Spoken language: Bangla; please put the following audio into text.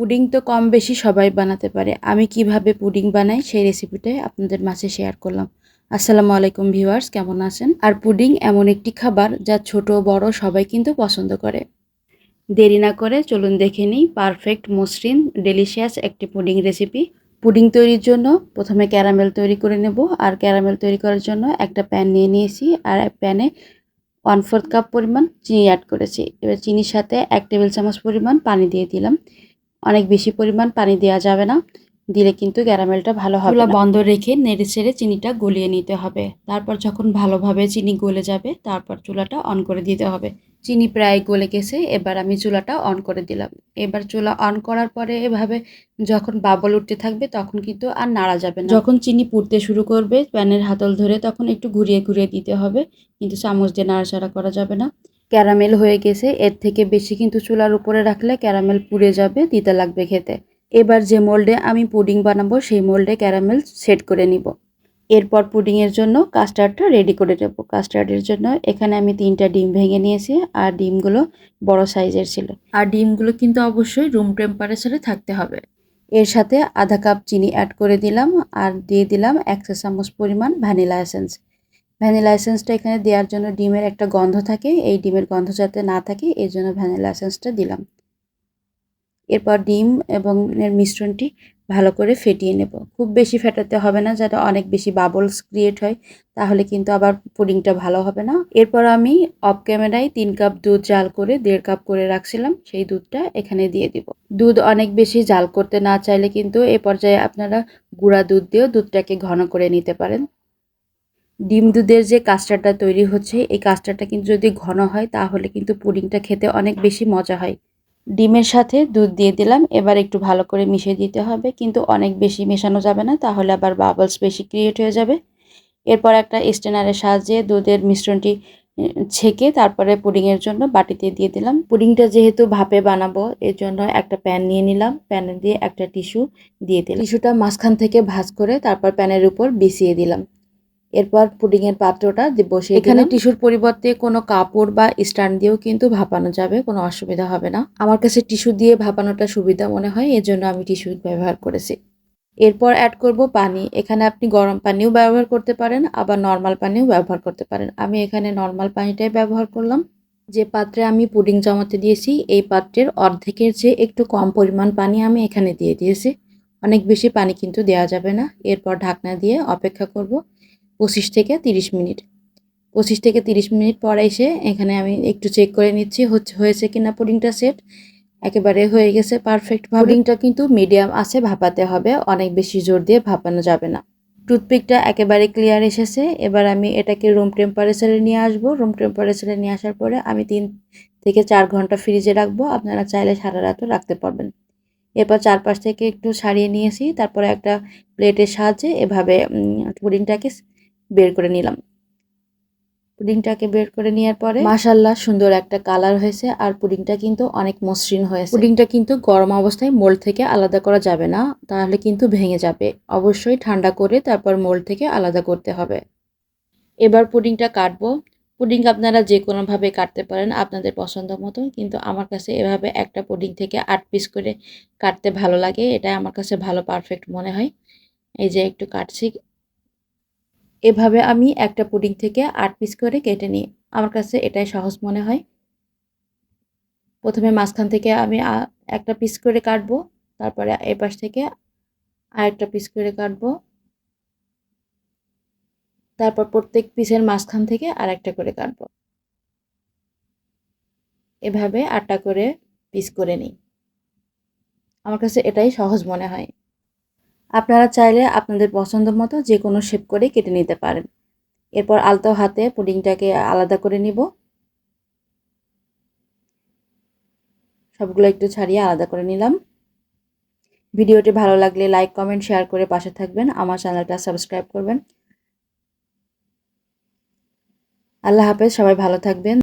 পুডিং তো কম বেশি সবাই বানাতে পারে। আমি কীভাবে পুডিং বানাই সেই রেসিপিটাই আপনাদের মাঝে শেয়ার করলাম। আসসালামু আলাইকুম ভিউয়ার্স কেমন আছেন? আর পুডিং এমন একটি খাবার যা ছোট বড় সবাই কিন্তু পছন্দ করে। দেরি না করে চলুন দেখে নিই পারফেক্ট মসৃণ ডেলিশিয়াস একটি পুডিং রেসিপি পুডিং তৈরির জন্য প্রথমে ক্যারামেল তৈরি করে নেব। আর ক্যারামেল তৈরি করার জন্য একটা প্যান নিয়ে নিয়েছি। আর প্যানে ওয়ান ফোর্থ কাপ পরিমাণ চিনি অ্যাড করেছি। এবার চিনির সাথে এক টেবিল চামচ পরিমাণ পানি দিয়ে দিলাম। অনেক বেশি পরিমাণ পানি দেওয়া যাবে না। দিলে কিন্তু ক্যারামেলটা ভালো হবে চুলা বন্ধ রেখে নেড়ে ছেড়ে চিনিটা গলিয়ে নিতে হবে। তারপর যখন ভালোভাবে চিনি গলে যাবে তারপর চুলাটা অন করে দিতে হবে। চিনি প্রায় গলে গেছে এবার আমি চুলাটা অন করে দিলাম। এবার চুলা অন করার পরে এভাবে যখন বাবল উঠতে থাকবে তখন কিন্তু আর নাড়া যাবে না। যখন চিনি পুড়তে শুরু করবে প্যানের হাতল ধরে তখন একটু ঘুরিয়ে ঘুরিয়ে দিতে হবে। কিন্তু চামচ দিয়ে নাড়াচাড়া করা যাবে না। ক্যারামেল হয়ে গেছে। এর থেকে বেশি কিন্তু চুলার উপরে রাখলে ক্যারামেল পুড়ে যাবে দিতে লাগবে খেতে। এবার যে মোল্ডে আমি পুডিং বানাবো, সেই মোল্ডে ক্যারামেল সেট করে নিব। এরপর পুডিংয়ের জন্য কাস্টার্ডটা রেডি করে নেব। কাস্টার্ডের জন্য এখানে আমি তিনটা ডিম ভেঙে নিয়েছি আর ডিমগুলো বড় সাইজের ছিল। আর ডিমগুলো কিন্তু অবশ্যই রুম টেম্পারেচারে থাকতে হবে। এর সাথে আধা কাপ চিনি অ্যাড করে দিলাম আর দিয়ে দিলাম এক চা চামচ পরিমাণ ভ্যানিলা এসেন্স। ভ্যানিলা এসেন্সটা এখানে দেওয়ার জন্য ডিমের একটা গন্ধ থাকে। এই ডিমের গন্ধ যাতে না থাকে এই জন্য ভ্যানিলা এসেন্সটা দিলাম। এরপর ডিম এবং এর মিশ্রণটি ভালো করে ফেটিয়ে নেব। খুব বেশি ফেটাতে হবে না, যাতে অনেক বেশি বাবলস ক্রিয়েট হয়, তাহলে কিন্তু আবার পুডিংটা ভালো হবে না। এরপর আমি অফ ক্যামেরায় তিন কাপ দুধ জাল করে, দেড় কাপ করে রাখছিলাম, সেই দুধটা এখানে দিয়ে দিব। দুধ অনেক বেশি জাল করতে না চাইলে কিন্তু এ পর্যায়ে আপনারা গুঁড়া দুধ দিয়েও দুধটাকে ঘন করে নিতে পারেন। ডিম দুধের যে কাস্টারটা তৈরি হচ্ছে, এই কাস্টারটা কিন্তু যদি ঘন হয়, তাহলে কিন্তু পুডিংটা খেতে অনেক বেশি মজা হয়। ডিমের সাথে দুধ দিয়ে দিলাম, এবার একটু ভালো করে মিশিয়ে দিতে হবে, কিন্তু অনেক বেশি মেশানো যাবে না, তাহলে আবার বাবলস বেশি ক্রিয়েট হয়ে যাবে। এরপর একটা স্টেনারের সাহায্যে দুধের মিশ্রণটি ছেঁকে তারপরে পুডিংয়ের জন্য বাটিতে দিয়ে দিলাম। পুডিংটা যেহেতু ভাপে বানাবো, এর জন্য একটা প্যান নিয়ে নিলাম। প্যানে দিয়ে একটা টিস্যু দিয়ে দিলাম। টিস্যুটা মাঝখান থেকে ভাজ করে তারপর প্যানের উপর বিছিয়ে দিলাম। এরপর পুডিংয়ের পাত্রটা বসে এখানে টিস্যুর পরিবর্তে কোনো কাপড় বা স্ট্যান্ড দিয়েও কিন্তু ভাপানো যাবে কোনো অসুবিধা হবে না। আমার কাছে টিস্যু দিয়ে ভাপানোটা সুবিধা মনে হয় এজন্য আমি টিস্যু ব্যবহার করেছি। এরপর অ্যাড করব পানি। এখানে আপনি গরম পানিও ব্যবহার করতে পারেন আবার নর্মাল পানিও ব্যবহার করতে পারেন। আমি এখানে নর্মাল পানিটাই ব্যবহার করলাম। যে পাত্রে আমি পুডিং জমাতে দিয়েছি এই পাত্রের অর্ধেকের চেয়ে একটু কম পরিমাণ পানি আমি এখানে দিয়ে দিয়েছি। অনেক বেশি পানি কিন্তু দেওয়া যাবে না। এরপর ঢাকনা দিয়ে অপেক্ষা করব। পঁচিশ থেকে তিরিশ মিনিট। পঁচিশ থেকে তিরিশ মিনিট পরে এসে এখানে আমি একটু চেক করে নিচ্ছি হচ্ছে হয়েছে কিনা পুডিংটা সেট একেবারে হয়ে গেছে পারফেক্ট পুডিংটা কিন্তু মিডিয়াম আছে, ভাপাতে হবে। অনেক বেশি জোর দিয়ে ভাপানো যাবে না। টুথপিকটা একেবারে ক্লিয়ার এসেছে। এবার আমি এটাকে রুম টেম্পারেচারে নিয়ে আসব। রুম টেম্পারেচারে নিয়ে আসার পরে আমি তিন থেকে চার ঘণ্টা ফ্রিজে রাখব। আপনারা চাইলে সারা রাতও রাখতে পারবেন। এরপর চারপাশ থেকে একটু সারিয়ে নিয়েছি। তারপরে একটা প্লেটের সাহায্যে এভাবে পুডিংটাকে বের করে নিলাম। পুডিংটাকে বের করে নেওয়ার পরে মাসাল্লাহ সুন্দর একটা কালার হয়েছে আর পুডিংটা কিন্তু অনেক মসৃণ হয়েছে। পুডিংটা কিন্তু গরম অবস্থায় মোল্ড থেকে আলাদা করা যাবে না তাহলে কিন্তু ভেঙে যাবে। অবশ্যই ঠান্ডা করে তারপর মোল্ড থেকে আলাদা করতে হবে। এবার পুডিংটা কাটবো। পুডিং আপনারা যে কোনোভাবে কাটতে পারেন আপনাদের পছন্দ মতো কিন্তু আমার কাছে এভাবে একটা পুডিং থেকে আট পিস করে কাটতে ভালো লাগে এটা আমার কাছে ভালো পারফেক্ট মনে হয়। এই যে একটু কাটছি এভাবে আমি একটা পুডিং থেকে আট পিস করে কেটে নিই। আমার কাছে এটাই সহজ মনে হয়। প্রথমে মাঝখান থেকে আমি একটা পিস করে কাটবো, তারপরে এ পাশ থেকে আরেকটা পিস করে কাটবো। তারপর প্রত্যেক পিসের মাঝখান থেকে আরেকটা করে কাটবো। এভাবে আটটা করে পিস করে নিই। আমার কাছে এটাই সহজ মনে হয়। আপনারা চাইলে আপনাদের পছন্দ মতো যে কোনো শেপ করে কেটে নিতে পারেন। এরপর আলতো হাতে পুডিংটাকে আলাদা করে নিব। সবগুলো একটু ছাড়িয়ে আলাদা করে নিলাম। ভিডিওটি ভালো লাগলে লাইক কমেন্ট শেয়ার করে পাশে থাকবেন। আমার চ্যানেলটা সাবস্ক্রাইব করবেন। আল্লাহ হাফেজ, সবাই ভালো থাকবেন।